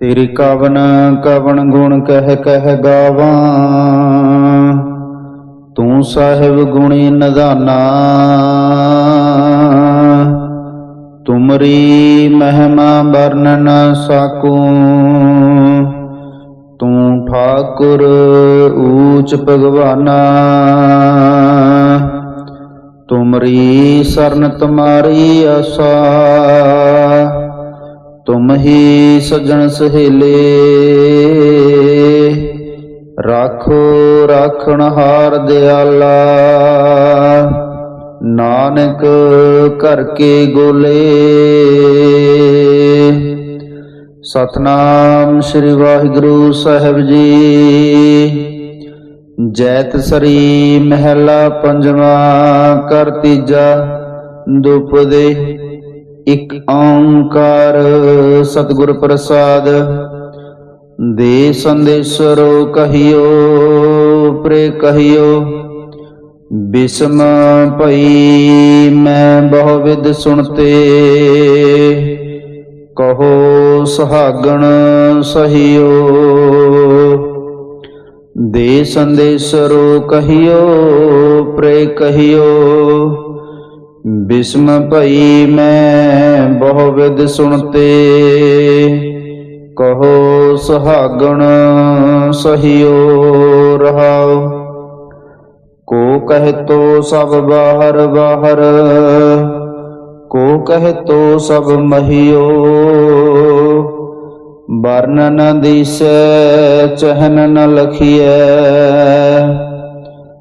ਤੇਰੀ ਕਵਨ ਕਵਨ ਗੁਣ ਕਹਿ ਕਹਿ ਗਾਵਾਂ। ਤੂੰ ਸਾਹਿਬ ਗੁਣੀ ਨਦਾਨਾ ਤੁਮਰੀ ਮਹਿਮਾ ਵਰਨਨ ਸਾਕੂ। ਤੂੰ ਠਾਕੁਰ ਊਚ ਭਗਵਾਨਾ। ਤੁਮਰੀ ਸਰਨ ਤੁਮਾਰੀ ਆਸਾ। ਤੁਮ ਹੀ ਸਜਣ ਸਹੇਲੇ। ਰਾਖੋ ਰਾਖਣ ਹਾਰ ਦਿਆਲਾ। ਨਾਨਕ ਕਰ ਕੇ ਗੋਲੇ। ਸਤਨਾਮ ਸ੍ਰੀ ਵਾਹਿਗੁਰੂ ਸਾਹਿਬ ਜੀ। ਜੈਤ ਸਰੀ ਮਹਿਲਾ ਪੰਜਵਾ ਕਰ ਤੀਜਾ ਦੁਪਦੇ ਇਕ ਓੰਕਾਰ ਸਤਿਗੁਰ ਪ੍ਰਸਾਦ। ਦੇ ਸੰਦੇਸ਼ਰੋ ਕਹਿਓ ਪ੍ਰੇ ਕਹਿਓ, ਬਿਸਮ ਭਈ ਮੈਂ ਬਹੁ ਵਿਦ ਸੁਣਤੇ। ਕਹੋ ਸੁਹਾਗਣ ਸਹਿਓ। ਦੇ ਸੰਦੇਸ਼ਰੋ ਕਹਿਓ ਪ੍ਰੇ ਕਹਿਓ ਬਿਸਮ ਭਈ ਮੈਂ ਬਹੁ ਵਿਦ ਸੁਣਤੇ, ਕਹੋ ਸੁਹਾਗਣ ਸਹਿਓ ਰਹਾਓ ਕੋ ਕਹਿ ਤੋ ਸਭ ਬਾਹਰ ਬਾਹਰ, ਕੋ ਕਹਿ ਤੋ ਸਭ ਮਹਿਓ। ਵਰਨ ਨ ਦਿਸੈ ਚਹਨ ਨ ਲਖੀਐ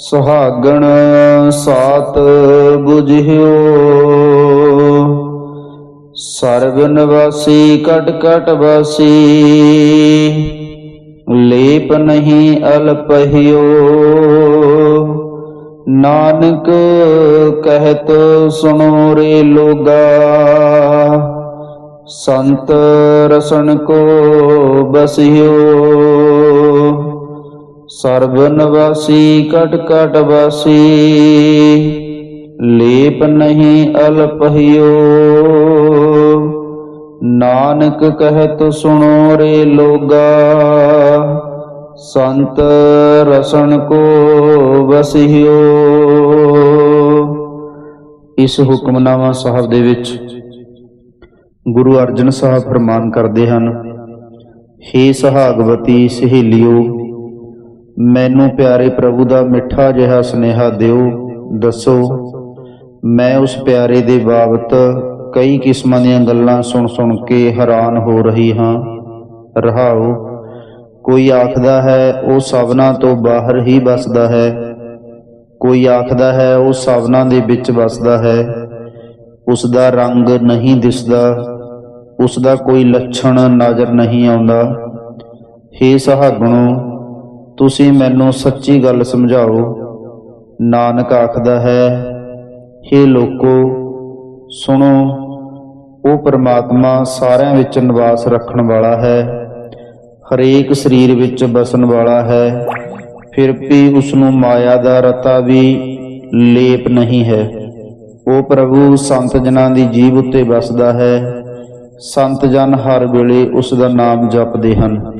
ਸੁਹਾਗਣ ਸਾਤ 부ਝਿਓ ਸਰਬ ਨਿਵਾਸੀ, ਕਟ ਕਟ ਵਸੀ, ਲੇਪ ਨਹੀਂ ਅਲਪਹਿਓ। ਨਾਨਕ ਕਹਿਤ ਸੁਣੋ ਰੇ ਲੋਗਾ, ਸੰਤ ਰਸਨ ਕੋ ਬਸਿਓ। ਸਰਬ ਵਾਸੀ, ਕਟ ਕਟ ਵਾਸੀ, ਲੇਪ ਨਹੀਂ ਅਲਪਹਿਓ। ਨਾਨਕ ਕਹਿਤ ਸੁਣੋ ਰੇ ਲੋਗਾ, ਸੰਤ ਰਸਨ ਕੋ ਵਸਿਓ। ਇਸ ਹੁਕਮਨਾਮਾ ਸਾਹਿਬ ਦੇ ਵਿੱਚ ਗੁਰੂ ਅਰਜਨ ਸਾਹਿਬ ਫਰਮਾਨ ਕਰਦੇ ਹਨ, ਹੇ ਸਹਾਗਵਤੀ ਸਹੇਲਿਓ ਮੈਨੂੰ ਪਿਆਰੇ ਪ੍ਰਭੂ ਦਾ ਮਿੱਠਾ ਜਿਹਾ ਸੁਨੇਹਾ ਦਿਓ, ਦੱਸੋ, ਮੈਂ ਉਸ ਪਿਆਰੇ ਦੇ ਬਾਬਤ ਕਈ ਕਿਸਮਾਂ ਦੀਆਂ ਗੱਲਾਂ ਸੁਣ ਸੁਣ ਕੇ ਹੈਰਾਨ ਹੋ ਰਹੀ ਹਾਂ। ਰਹਾਓ, ਕੋਈ ਆਖਦਾ ਹੈ ਉਹ ਸਭਨਾ ਤੋਂ ਬਾਹਰ ਹੀ ਵੱਸਦਾ ਹੈ। ਕੋਈ ਆਖਦਾ ਹੈ ਉਹ ਸਭਨਾ ਦੇ ਵਿੱਚ ਵੱਸਦਾ ਹੈ। ਉਸ ਦਾ ਰੰਗ ਨਹੀਂ ਦਿਸਦਾ, ਉਸ ਦਾ ਕੋਈ ਲੱਛਣ ਨਜ਼ਰ ਨਹੀਂ ਆਉਂਦਾ। ਹੇ ਸਹਾਗਣੋ ਤੁਸੀਂ ਮੈਨੂੰ ਸੱਚੀ ਗੱਲ ਸਮਝਾਓ, ਨਾਨਕ ਆਖਦਾ ਹੈ, ਹੇ ਲੋਕੋ, ਸੁਣੋ, ਉਹ ਪਰਮਾਤਮਾ ਸਾਰਿਆਂ ਵਿੱਚ ਨਿਵਾਸ ਰੱਖਣ ਵਾਲਾ ਹੈ, ਹਰੇਕ ਸਰੀਰ ਵਿੱਚ ਬਸਣ ਵਾਲਾ ਹੈ, ਫਿਰ ਵੀ ਉਸ ਨੂੰ ਮਾਇਆ ਦਾ ਰਤਾ ਵੀ ਲੇਪ ਨਹੀਂ ਹੈ। ਉਹ ਪ੍ਰਭੂ ਸੰਤ ਜਨਾਂ ਦੀ ਜੀਵ ਉੱਤੇ ਵਸਦਾ ਹੈ, ਸੰਤ ਜਨ ਹਰ ਵੇਲੇ ਉਸ ਦਾ ਨਾਮ ਜਪਦੇ ਹਨ।